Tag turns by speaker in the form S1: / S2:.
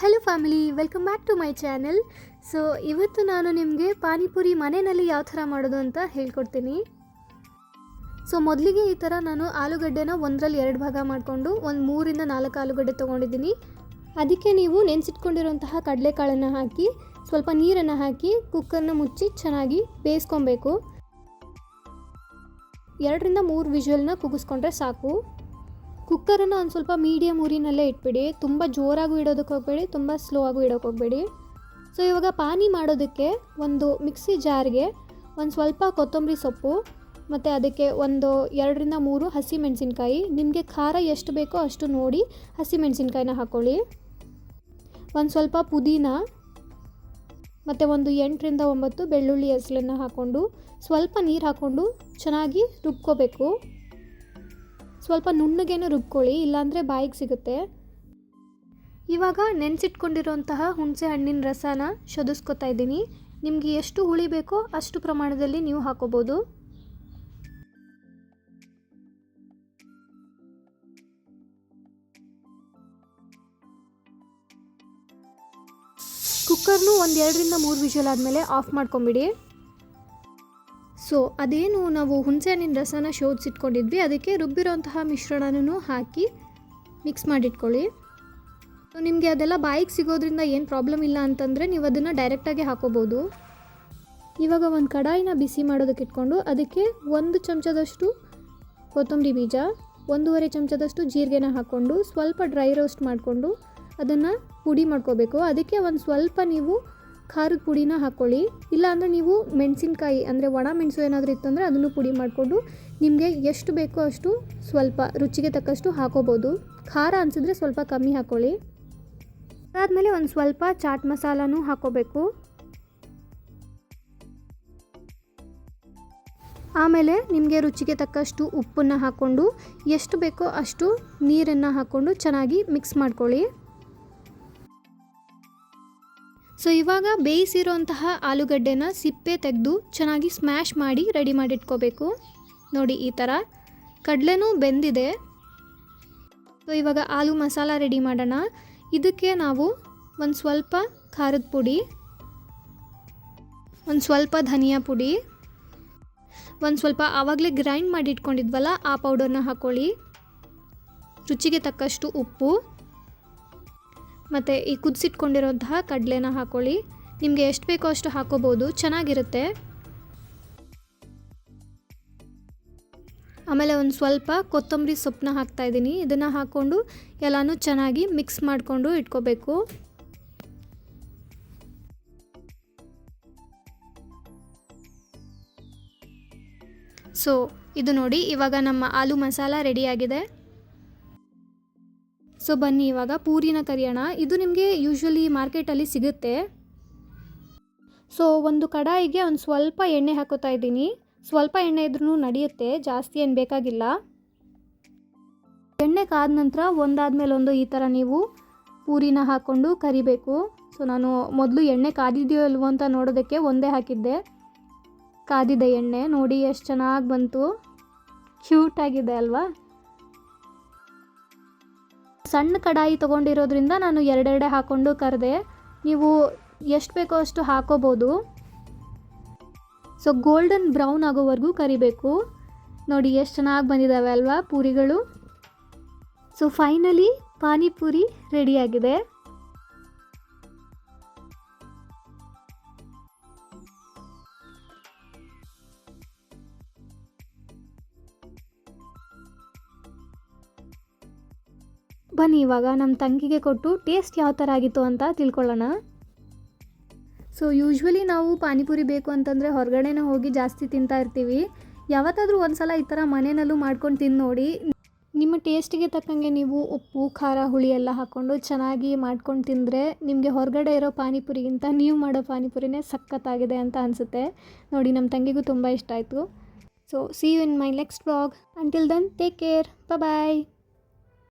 S1: Hello family welcome back to my channel so ಇವತ್ತು ನಾನು ನಿಮಗೆ ಪಾನಿಪುರಿ ಮನೆಯಲ್ಲಿ ಯಾವ ಥರ ಮಾಡೋದು ಅಂತ ಹೇಳ್ಕೊಡ್ತೀನಿ. ಸೊ ಮೊದಲಿಗೆ ಈ ಥರ ನಾನು ಆಲೂಗಡ್ಡೆನ ಒಂದರಲ್ಲಿ ಎರಡು ಭಾಗ ಮಾಡಿಕೊಂಡು ಒಂದು ಮೂರಿಂದ ನಾಲ್ಕು ಆಲೂಗಡ್ಡೆ ತೊಗೊಂಡಿದ್ದೀನಿ. ಅದಕ್ಕೆ ನೀವು ನೆನೆಸಿಟ್ಕೊಂಡಿರುವಂತಹ ಕಡಲೆಕಾಳನ್ನು ಹಾಕಿ, ಸ್ವಲ್ಪ ನೀರನ್ನು ಹಾಕಿ, ಕುಕ್ಕರ್ನ ಮುಚ್ಚಿ ಚೆನ್ನಾಗಿ ಬೇಯಿಸ್ಕೊಬೇಕು. ಎರಡರಿಂದ ಮೂರು ವಿಜುವಲ್ನ ಕುಗ್ಗಿಸ್ಕೊಂಡ್ರೆ ಸಾಕು. ಕುಕ್ಕರನ್ನು ಒಂದು ಸ್ವಲ್ಪ ಮೀಡಿಯಮ್ ಊರಿನಲ್ಲೇ ಇಟ್ಬಿಡಿ. ತುಂಬ ಜೋರಾಗೂ ಇಡೋದಕ್ಕೆ ಹೋಗಬೇಡಿ, ತುಂಬ ಸ್ಲೋ ಆಗೂ ಇಡೋಕೆ ಹೋಗಬೇಡಿ. ಸೊ ಇವಾಗ ಪಾನಿ ಮಾಡೋದಕ್ಕೆ ಒಂದು ಮಿಕ್ಸಿ ಜಾರ್ಗೆ ಒಂದು ಸ್ವಲ್ಪ ಕೊತ್ತಂಬರಿ ಸೊಪ್ಪು, ಮತ್ತು ಅದಕ್ಕೆ ಒಂದು ಎರಡರಿಂದ ಮೂರು ಹಸಿ ಮೆಣಸಿನ್ಕಾಯಿ. ನಿಮಗೆ ಖಾರ ಎಷ್ಟು ಬೇಕೋ ಅಷ್ಟು ನೋಡಿ ಹಸಿ ಮೆಣಸಿನ್ಕಾಯಿನ ಹಾಕ್ಕೊಳ್ಳಿ ಒಂದು ಸ್ವಲ್ಪ ಪುದೀನ, ಮತ್ತು ಒಂದು ಎಂಟರಿಂದ ಒಂಬತ್ತು ಬೆಳ್ಳುಳ್ಳಿ ಹೆಸಲನ್ನು ಹಾಕ್ಕೊಂಡು ಸ್ವಲ್ಪ ನೀರು ಹಾಕ್ಕೊಂಡು ಚೆನ್ನಾಗಿ ರುಬ್ಕೋಬೇಕು. ಸ್ವಲ್ಪ ನುಣ್ಣಗೇನು ರುಬ್ಕೊಳ್ಳಿ, ಇಲ್ಲಾಂದರೆ ಬಾಯಿಗೆ ಸಿಗುತ್ತೆ. ಇವಾಗ ನೆನೆಸಿಟ್ಕೊಂಡಿರೋಂತಹ ಹುಣಸೆ ಹಣ್ಣಿನ ರಸನ ಶೋಧಿಸ್ಕೊತಾ ಇದ್ದೀನಿ. ನಿಮಗೆ ಎಷ್ಟು ಹುಳಿ ಬೇಕೋ ಅಷ್ಟು ಪ್ರಮಾಣದಲ್ಲಿ ನೀವು ಹಾಕೋಬೋದು. ಕುಕ್ಕರ್ನು ಒಂದು ಎರಡರಿಂದ ಮೂರು ವಿಷಲ್ ಆದಮೇಲೆ ಆಫ್ ಮಾಡ್ಕೊಂಬಿಡಿ. ಸೊ, ಅದೇನು ನಾವು ಹುಣಸೆ ಹಣ್ಣಿನ ರಸನ ಶೋಧಿಸಿಟ್ಕೊಂಡಿದ್ವಿ, ಅದಕ್ಕೆ ರುಬ್ಬಿರೋಂತಹ ಮಿಶ್ರಣನೂ ಹಾಕಿ ಮಿಕ್ಸ್ ಮಾಡಿಟ್ಕೊಳ್ಳಿ. ಸೊ, ನಿಮಗೆ ಅದೆಲ್ಲ ಬಾಯಿಗೆ ಸಿಗೋದ್ರಿಂದ ಏನು ಪ್ರಾಬ್ಲಮ್ ಇಲ್ಲ ಅಂತಂದರೆ ನೀವು ಅದನ್ನು ಡೈರೆಕ್ಟಾಗಿ ಹಾಕೋಬೋದು. ಇವಾಗ ಒಂದು ಕಡಾಯಿನ ಬಿಸಿ ಮಾಡೋದಕ್ಕೆ ಇಟ್ಕೊಂಡು ಅದಕ್ಕೆ ಒಂದು ಚಮಚದಷ್ಟು ಕೊತ್ತಂಬರಿ ಬೀಜ, ಒಂದೂವರೆ ಚಮಚದಷ್ಟು ಜೀರಿಗೆನ ಹಾಕ್ಕೊಂಡು ಸ್ವಲ್ಪ ಡ್ರೈ ರೋಸ್ಟ್ ಮಾಡಿಕೊಂಡು ಅದನ್ನು ಪುಡಿ ಮಾಡ್ಕೋಬೇಕು. ಅದಕ್ಕೆ ಒಂದು ಸ್ವಲ್ಪ ನೀವು ಖಾರದ ಪುಡಿನ ಹಾಕ್ಕೊಳ್ಳಿ ಇಲ್ಲಾಂದರೆ ನೀವು ಮೆಣಸಿನ್ಕಾಯಿ, ಅಂದರೆ ಒಣ ಮೆಣಸು ಏನಾದರೂ ಇತ್ತಂದರೆ ಅದನ್ನು ಪುಡಿ ಮಾಡಿಕೊಂಡು ನಿಮಗೆ ಎಷ್ಟು ಬೇಕೋ ಅಷ್ಟು ಸ್ವಲ್ಪ ರುಚಿಗೆ ತಕ್ಕಷ್ಟು ಹಾಕೋಬೋದು. ಖಾರ ಅನಿಸಿದ್ರೆ ಸ್ವಲ್ಪ ಕಮ್ಮಿ ಹಾಕ್ಕೊಳ್ಳಿ ಅದಾದಮೇಲೆ ಒಂದು ಸ್ವಲ್ಪ ಚಾಟ್ ಮಸಾಲನೂ ಹಾಕೋಬೇಕು. ಆಮೇಲೆ ನಿಮಗೆ ರುಚಿಗೆ ತಕ್ಕಷ್ಟು ಉಪ್ಪನ್ನು ಹಾಕ್ಕೊಂಡು ಎಷ್ಟು ಬೇಕೋ ಅಷ್ಟು ನೀರನ್ನು ಹಾಕ್ಕೊಂಡು ಚೆನ್ನಾಗಿ ಮಿಕ್ಸ್ ಮಾಡ್ಕೊಳ್ಳಿ. ಸೊ ಇವಾಗ ಬೇಯಿಸಿರೋಂತಹ ಆಲೂಗಡ್ಡೆನ ಸಿಪ್ಪೆ ತೆಗೆದು ಚೆನ್ನಾಗಿ ಸ್ಮ್ಯಾಶ್ ಮಾಡಿ ರೆಡಿ ಮಾಡಿಟ್ಕೋಬೇಕು. ನೋಡಿ ಈ ಥರ ಕಡಲೆನೂ ಬೆಂದಿದೆ. ಸೊ ಇವಾಗ ಆಲೂ ಮಸಾಲ ರೆಡಿ ಮಾಡೋಣ. ಇದಕ್ಕೆ ನಾವು ಒಂದು ಸ್ವಲ್ಪ ಖಾರದ ಪುಡಿ, ಒಂದು ಸ್ವಲ್ಪ ಧನಿಯಾ ಪುಡಿ, ಒಂದು ಸ್ವಲ್ಪ ಆವಾಗಲೇ ಗ್ರೈಂಡ್ ಮಾಡಿ ಇಟ್ಕೊಂಡಿದ್ವಲ್ಲ ಆ ಪೌಡರ್ನ ಹಾಕ್ಕೊಳ್ಳಿ ರುಚಿಗೆ ತಕ್ಕಷ್ಟು ಉಪ್ಪು. ಮತ್ತು ಈ ಕುದಿಸಿಟ್ಕೊಂಡಿರೋಂತಹ ಕಡಲೆನ ಹಾಕ್ಕೊಳ್ಳಿ ನಿಮಗೆ ಎಷ್ಟು ಬೇಕೋ ಅಷ್ಟು ಹಾಕೋಬೋದು, ಚೆನ್ನಾಗಿರುತ್ತೆ. ಆಮೇಲೆ ಒಂದು ಸ್ವಲ್ಪ ಕೊತ್ತಂಬರಿ ಸೊಪ್ಪನ್ನ ಹಾಕ್ತಾಯಿದ್ದೀನಿ ಇದನ್ನು ಹಾಕ್ಕೊಂಡು ಎಲ್ಲನೂ ಚೆನ್ನಾಗಿ ಮಿಕ್ಸ್ ಮಾಡಿಕೊಂಡು ಇಟ್ಕೋಬೇಕು. ಸೊ ಇದು ನೋಡಿ ಇವಾಗ ನಮ್ಮ ಆಲೂ ಮಸಾಲ ರೆಡಿಯಾಗಿದೆ ಸೊ ಬನ್ನಿ, ಇವಾಗ ಪೂರಿನ ಕರಿಯೋಣ. ಇದು ನಿಮಗೆ ಯೂಶ್ವಲಿ ಮಾರ್ಕೆಟಲ್ಲಿ ಸಿಗುತ್ತೆ. ಸೊ ಒಂದು ಕಡಾಯಿಗೆ ಒಂದು ಸ್ವಲ್ಪ ಎಣ್ಣೆ ಹಾಕೋತಾ ಇದ್ದೀನಿ. ಸ್ವಲ್ಪ ಎಣ್ಣೆ ಇದ್ರೂ ನಡೆಯುತ್ತೆ, ಜಾಸ್ತಿ ಏನು ಬೇಕಾಗಿಲ್ಲ. ಎಣ್ಣೆ ಕಾದ ನಂತರ ಒಂದಾದ್ಮೇಲೆ ಒಂದು ಈ ಥರ ನೀವು ಪೂರಿನ ಹಾಕ್ಕೊಂಡು ಕರಿಬೇಕು. ಸೊ ನಾನು ಮೊದಲು ಎಣ್ಣೆ ಕಾದಿದೆಯೋ ಇಲ್ವೋ ಅಂತ ನೋಡೋದಕ್ಕೆ ಒಂದೇ ಹಾಕಿದ್ದೆ. ಕಾದಿದೆ ಎಣ್ಣೆ ನೋಡಿ, ಎಷ್ಟು ಚೆನ್ನಾಗಿ ಬಂತು. ಕ್ಯೂಟಾಗಿದೆ ಅಲ್ವಾ? ಸಣ್ಣ ಕಡಾಯಿ ತೊಗೊಂಡಿರೋದ್ರಿಂದ ನಾನು ಎರಡೆರಡೆ ಹಾಕ್ಕೊಂಡು ಕರೆದೆ. ನೀವು ಎಷ್ಟು ಬೇಕೋ ಅಷ್ಟು ಹಾಕೋಬೋದು. ಸೊ ಗೋಲ್ಡನ್ ಬ್ರೌನ್ ಆಗೋವರೆಗೂ ಕರಿಬೇಕು. ನೋಡಿ, ಎಷ್ಟು ಚೆನ್ನಾಗಿ ಬಂದಿದ್ದಾವೆ ಅಲ್ವಾ ಪೂರಿಗಳು. ಸೊ ಫೈನಲಿ ಪಾನಿಪುರಿ ರೆಡಿಯಾಗಿದೆ ಬನ್ನಿ, ಇವಾಗ ನಮ್ಮ ತಂಗಿಗೆ ಕೊಟ್ಟು ಟೇಸ್ಟ್ ಯಾವ ಥರ ಆಗಿತ್ತು ಅಂತ ತಿಳ್ಕೊಳ್ಳೋಣ. ಸೊ ಯೂಶ್ವಲಿ ನಾವು ಪಾನಿಪುರಿ ಬೇಕು ಅಂತಂದರೆ ಹೊರಗಡೆನೇ ಹೋಗಿ ಜಾಸ್ತಿ ತಿಂತಾ ಇರ್ತೀವಿ. ಯಾವತ್ತಾದರೂ ಒಂದು ಸಲ ಈ ಥರ ಮನೆಯಲ್ಲೂ ಮಾಡ್ಕೊಂಡು ತಿಂದು ನೋಡಿ. ನಿಮ್ಮ ಟೇಸ್ಟಿಗೆ ತಕ್ಕಂಗೆ ನೀವು ಉಪ್ಪು, ಖಾರ, ಹುಳಿ ಎಲ್ಲ ಹಾಕ್ಕೊಂಡು ಚೆನ್ನಾಗಿ ಮಾಡ್ಕೊಂಡು ತಿಂದರೆ ನಿಮಗೆ ಹೊರಗಡೆ ಇರೋ ಪಾನಿಪುರಿಗಿಂತ ನೀವು ಮಾಡೋ ಪಾನಿಪುರಿನೇ ಸಖತ್ತಾಗಿದೆ ಅಂತ ಅನಿಸುತ್ತೆ. ನೋಡಿ ನಮ್ಮ ತಂಗಿಗೂ ತುಂಬ ಇಷ್ಟ ಆಯಿತು. So see you in my next blog until then take care bye